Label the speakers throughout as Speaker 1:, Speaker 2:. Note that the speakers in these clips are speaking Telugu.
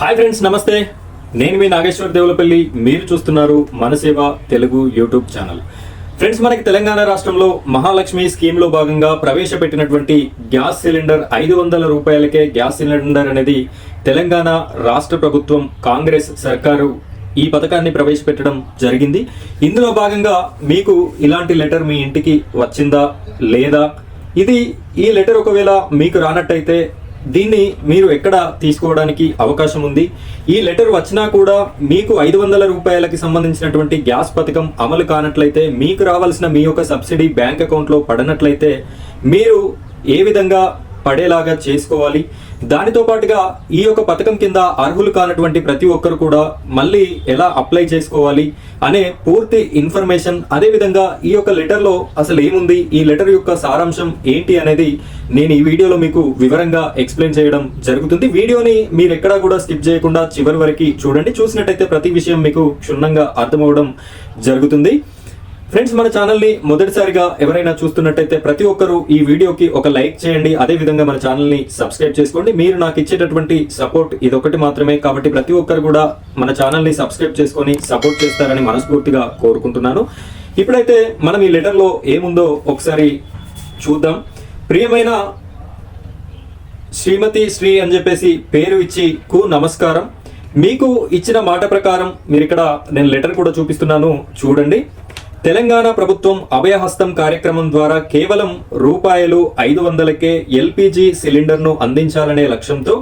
Speaker 1: హాయ్ ఫ్రెండ్స్ నమస్తే. నేను మీ నాగేశ్వర్ దేవులపల్లి. మీరు చూస్తున్నారు Manaseva Telugu YouTube channel. Friends మనకి తెలంగాణ రాష్ట్రంలో మహాలక్ష్మి స్కీమ్లో భాగంగా ప్రవేశపెట్టినటువంటి గ్యాస్ సిలిండర్ ఐదు వందల రూపాయలకే గ్యాస్ సిలిండర్ అనేది తెలంగాణ రాష్ట్ర ప్రభుత్వం కాంగ్రెస్ సర్కారు ఈ పథకాన్ని ప్రవేశపెట్టడం జరిగింది. ఇందులో భాగంగా మీకు ఇలాంటి లెటర్ మీ ఇంటికి వచ్చిందా లేదా? ఇది ఈ లెటర్ ఒకవేళ మీకు రానట్టయితే దీన్ని మీరు ఎక్కడ తీసుకోవడానికి అవకాశం ఉంది? ఈ లెటర్ వచ్చినా కూడా మీకు ఐదు వందల రూపాయలకి సంబంధించినటువంటి గ్యాస్ పథకం అమలు కానట్లయితే మీకు రావాల్సిన మీ యొక్క సబ్సిడీ బ్యాంక్ అకౌంట్లో పడనట్లయితే మీరు ఏ విధంగా పడేలాగా చేసుకోవాలి? దానితో పాటుగా ఈ యొక్క పథకం కింద అర్హులు కానటువంటి ప్రతి ఒక్కరు కూడా మళ్ళీ ఎలా అప్లై చేసుకోవాలి అనే పూర్తి ఇన్ఫర్మేషన్ అదే విధంగా ఈ యొక్క లెటర్లో అసలు ఏముంది ఈ లెటర్ యొక్క సారాంశం ఏంటి అనేది నేను ఈ వీడియోలో మీకు వివరంగా ఎక్స్ప్లెయిన్ చేయడం జరుగుతుంది. వీడియోని మీరు ఎక్కడా కూడా స్కిప్ చేయకుండా చివరి వరకు చూడండి. చూసినట్టయితే ప్రతి విషయం మీకు క్షుణ్ణంగా అర్థమవడం జరుగుతుంది. ఫ్రెండ్స్ మన ఛానల్ని మొదటిసారిగా ఎవరైనా చూస్తున్నట్టయితే ప్రతి ఒక్కరూ ఈ వీడియోకి ఒక లైక్ చేయండి. అదే విధంగా మన ఛానల్ని సబ్స్క్రైబ్ చేసుకోండి. మీరు నాకు ఇచ్చేటటువంటి సపోర్ట్ ఇదొకటి మాత్రమే కాబట్టి ప్రతి ఒక్కరు కూడా మన ఛానల్ని సబ్స్క్రైబ్ చేసుకొని సపోర్ట్ చేస్తారని మనస్ఫూర్తిగా కోరుకుంటున్నాను. ఇప్పుడైతే మనం ఈ లెటర్లో ఏముందో ఒకసారి చూద్దాం. ప్రియమైన శ్రీమతి శ్రీ అని చెప్పేసి పేరు ఇచ్చి కు నమస్కారం. మీకు ఇచ్చిన మాట ప్రకారం మీరు ఇక్కడ నేను లెటర్ కూడా చూపిస్తున్నాను. చూడండి. తెలంగాణ ప్రభుత్వం అభయహస్తం కార్యక్రమం ద్వారా కేవలం రూపాయలు ఐదు వందలకే ఎల్పిజి సిలిండర్ను అందించాలనే లక్ష్యంతో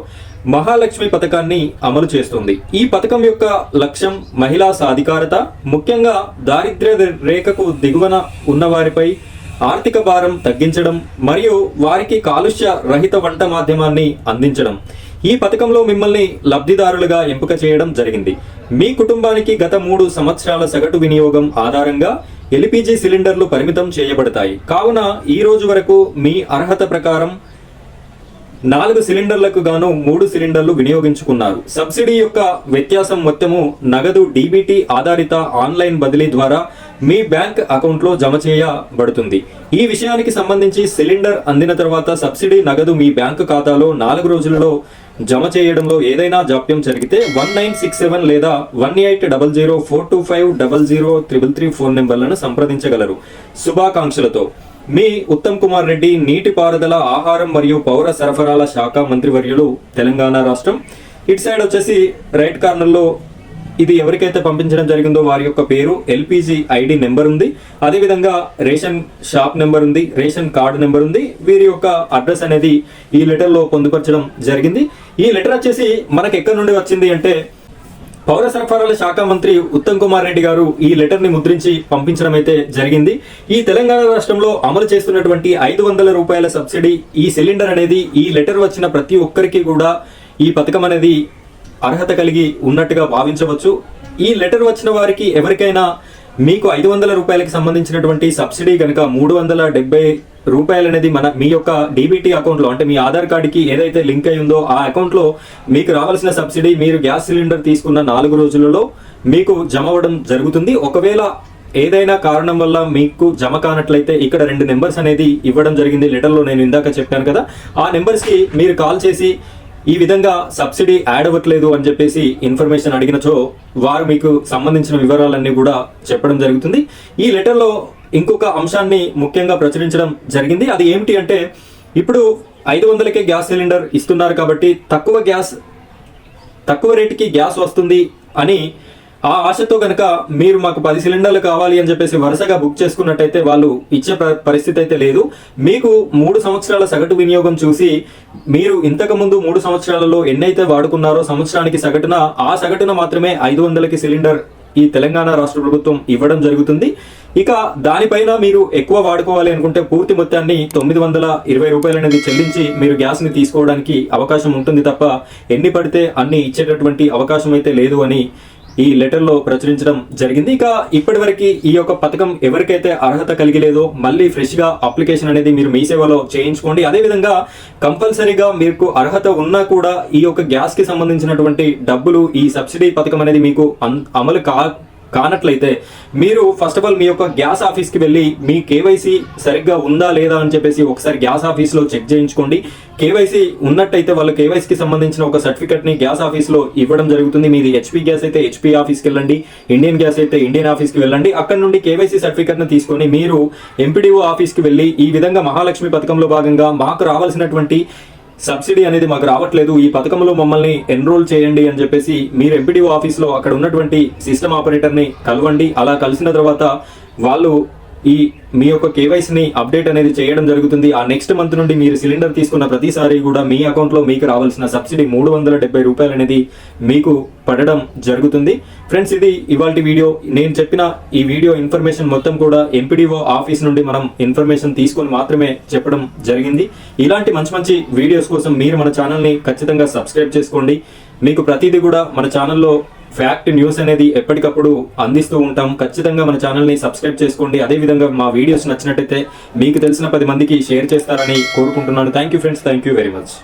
Speaker 1: మహాలక్ష్మి పథకాన్ని అమలు చేస్తుంది. ఈ పథకం యొక్క లక్ష్యం మహిళా సాధికారత ముఖ్యంగా దారిద్ర్య రేఖకు దిగువన ఉన్నవారిపై ఆర్థిక భారం తగ్గించడం మరియు వారికి కాలుష్య రహిత వంట మాధ్యమాన్ని అందించడం. ఈ పథకంలో మిమ్మల్ని లబ్ధిదారులుగా ఎంపిక చేయడం జరిగింది. మీ కుటుంబానికి గత మూడు సంవత్సరాల సగటు వినియోగం ఆధారంగా ఎల్పిజి సిలిండర్లు పరిమితం చేయబడతాయి. కావున ఈ రోజు వరకు మీ అర్హత ప్రకారం నాలుగు సిలిండర్లకు గాను మూడు సిలిండర్లు వినియోగించుకున్నారు. సబ్సిడీ యొక్క వ్యత్యాసం మొత్తము నగదు డీబీటీ ఆధారిత ఆన్లైన్ బదిలీ ద్వారా మీ బ్యాంక్ అకౌంట్లో జమ చేయబడుతుంది. ఈ విషయానికి సంబంధించి సిలిండర్ అందిన తర్వాత సబ్సిడీ నగదు మీ బ్యాంకు ఖాతాలో నాలుగు రోజులలో జమ చేయడంలో ఏదైనా జాప్యం జరిగితే వన్ నైన్ సిక్స్ సెవెన్ లేదా one eight double zero four two five double zero triple three phone నెంబర్లను సంప్రదించగలరు. శుభాకాంక్షలతో మీ ఉత్తమ్ కుమార్ రెడ్డి నీటిపారుదల ఆహారం మరియు పౌర సరఫరాల శాఖ మంత్రివర్యులు తెలంగాణ రాష్ట్రం. ఇటు సైడ్ వచ్చేసి రైట్ కార్నర్లో ఇది ఎవరికైతే పంపించడం జరిగిందో వారి యొక్క పేరు ఎల్పిజి ఐడి నెంబర్ ఉంది. అదేవిధంగా రేషన్ షాప్ నెంబర్ ఉంది రేషన్ కార్డు నెంబర్ ఉంది. వీరి యొక్క అడ్రస్ అనేది ఈ లెటర్లో పొందుపరచడం జరిగింది. ఈ లెటర్ వచ్చేసి మనకు ఎక్కడి నుండి వచ్చింది అంటే పౌర సరఫరాల శాఖ మంత్రి ఉత్తమ్ కుమార్ రెడ్డి గారు ఈ లెటర్ని ముద్రించి పంపించడం అయితే జరిగింది. ఈ తెలంగాణ రాష్ట్రంలో అమలు చేస్తున్నటువంటి ఐదు వందల రూపాయల సబ్సిడీ ఈ సిలిండర్ అనేది ఈ లెటర్ వచ్చిన ప్రతి ఒక్కరికి కూడా ఈ పథకం అనేది అర్హత కలిగి ఉన్నట్టుగా భావించవచ్చు. ఈ లెటర్ వచ్చిన వారికి ఎవరికైనా మీకు ఐదు వందల రూపాయలకి సంబంధించినటువంటి సబ్సిడీ కనుక మూడు వందల డెబ్బై రూపాయలు అనేది మన మీ యొక్క డీబీటీ అకౌంట్లో అంటే మీ ఆధార్ కార్డుకి ఏదైతే లింక్ అయి ఉందో ఆ అకౌంట్లో మీకు రావాల్సిన సబ్సిడీ మీరు గ్యాస్ సిలిండర్ తీసుకున్న నాలుగు రోజులలో మీకు జమ అవ్వడం జరుగుతుంది. ఒకవేళ ఏదైనా కారణం వల్ల మీకు జమ కానట్లయితే ఇక్కడ రెండు నెంబర్స్ అనేది ఇవ్వడం జరిగింది. లెటర్లో నేను ఇందాక చెప్పాను కదా. ఆ నెంబర్స్కి మీరు కాల్ చేసి ఈ విధంగా సబ్సిడీ యాడ్ అవ్వట్లేదు అని చెప్పేసి ఇన్ఫర్మేషన్ అడిగినచో వారు మీకు సంబంధించిన వివరాలన్నీ కూడా చెప్పడం జరుగుతుంది. ఈ లెటర్లో ఇంకొక అంశాన్ని ముఖ్యంగా ప్రచురించడం జరిగింది. అది ఏమిటి అంటే ఇప్పుడు ఐదు వందలకే గ్యాస్ సిలిండర్ ఇస్తున్నారు కాబట్టి తక్కువ గ్యాస్ తక్కువ రేటుకి గ్యాస్ వస్తుంది అని ఆ ఆశతో కనుక మీరు మాకు పది సిలిండర్లు కావాలి అని చెప్పేసి వరుసగా బుక్ చేసుకున్నట్టయితే వాళ్ళు ఇచ్చే ప- పరిస్థితి అయితే లేదు. మీకు మూడు సంవత్సరాల సగటు వినియోగం చూసి మీరు ఇంతకు ముందు మూడు సంవత్సరాలలో ఎన్నైతే వాడుకున్నారో సంవత్సరానికి సగటున ఆ సగటున మాత్రమే ఐదు వందలకి సిలిండర్ ఈ తెలంగాణ రాష్ట్ర ప్రభుత్వం ఇవ్వడం జరుగుతుంది. ఇక దానిపైన మీరు ఎక్కువ వాడుకోవాలి అనుకుంటే పూర్తి మొత్తాన్ని తొమ్మిది వందల ఇరవై రూపాయలు అనేది చెల్లించి మీరు గ్యాస్ని తీసుకోవడానికి అవకాశం ఉంటుంది తప్ప ఎన్ని పడితే అన్ని ఇచ్చేటటువంటి అవకాశం అయితే లేదు అని ఈ లెటర్లో ప్రచురించడం జరిగింది. ఇక ఇప్పటివరకు ఈ యొక్క పథకం ఎవరికైతే అర్హత కలిగి లేదో మళ్ళీ ఫ్రెష్గా అప్లికేషన్ అనేది మీరు మీ సేవలో చేయించుకోండి. అదే విధంగా కంపల్సరీగా మీకు అర్హత ఉన్నా కూడా ఈ యొక్క గ్యాస్కి సంబంధించినటువంటి డబ్బులు ఈ సబ్సిడీ పథకం అనేది మీకు అమలు కా కానట్లయితే మీరు ఫస్ట్ ఆఫ్ ఆల్ మీ యొక్క గ్యాస్ ఆఫీస్కి వెళ్ళి మీ కేవైసీ సరిగ్గా ఉందా లేదా అని చెప్పేసి ఒకసారి గ్యాస్ ఆఫీస్లో చెక్ చేయించుకోండి. కేవైసీ ఉన్నట్టయితే వాళ్ళ కేవైసీకి సంబంధించిన ఒక సర్టిఫికెట్ని గ్యాస్ ఆఫీస్లో ఇవ్వడం జరుగుతుంది. మీది హెచ్పి గ్యాస్ అయితే హెచ్పి ఆఫీస్కి వెళ్ళండి. ఇండియన్ గ్యాస్ అయితే ఇండియన్ ఆఫీస్కి వెళ్ళండి. అక్కడ నుండి కేవైసీ సర్టిఫికెట్ని తీసుకొని మీరు ఎంపీడీఓ ఆఫీస్కి వెళ్ళి ఈ విధంగా మహాలక్ష్మి పథకంలో భాగంగా మాకు రావాల్సినటువంటి సబ్సిడీ అనేది మాకు రావట్లేదు. ఈ పథకంలో మమ్మల్ని ఎన్రోల్ చేయండి అని చెప్పేసి మీరు ఎంపీడీఓ ఆఫీస్లో అక్కడ ఉన్నటువంటి సిస్టమ్ ఆపరేటర్ని కలవండి. అలా కలిసిన తర్వాత వాళ్ళు ఈ మీ యొక్క కేవైసీని అప్డేట్ అనేది చేయడం జరుగుతుంది. ఆ నెక్స్ట్ మంత్ నుండి మీరు సిలిండర్ తీసుకున్న ప్రతిసారి కూడా మీ అకౌంట్లో మీకు రావాల్సిన సబ్సిడీ మూడు వందల డెబ్బై రూపాయలు అనేది మీకు పడడం జరుగుతుంది. ఫ్రెండ్స్ ఇది ఇవాళ వీడియో. నేను చెప్పిన ఈ వీడియో ఇన్ఫర్మేషన్ మొత్తం కూడా ఎంపీడీఓ ఆఫీస్ నుండి మనం ఇన్ఫర్మేషన్ తీసుకొని మాత్రమే చెప్పడం జరిగింది. ఇలాంటి మంచి మంచి వీడియోస్ కోసం మీరు మన ఛానల్ని ఖచ్చితంగా సబ్స్క్రైబ్ చేసుకోండి. మీకు ప్రతిదీ కూడా మన ఛానల్లో ఫ్యాక్ట్ న్యూస్ అనేది ఎప్పటికప్పుడు అందిస్తూ ఉంటాం. ఖచ్చితంగా మన ఛానల్ని సబ్స్క్రైబ్ చేసుకోండి. అదే విధంగా మా వీడియోస్ నచ్చినట్టయితే మీకు తెలిసిన పది మందికి షేర్ చేస్తారని కోరుకుంటున్నాను. Thank you friends thank you very much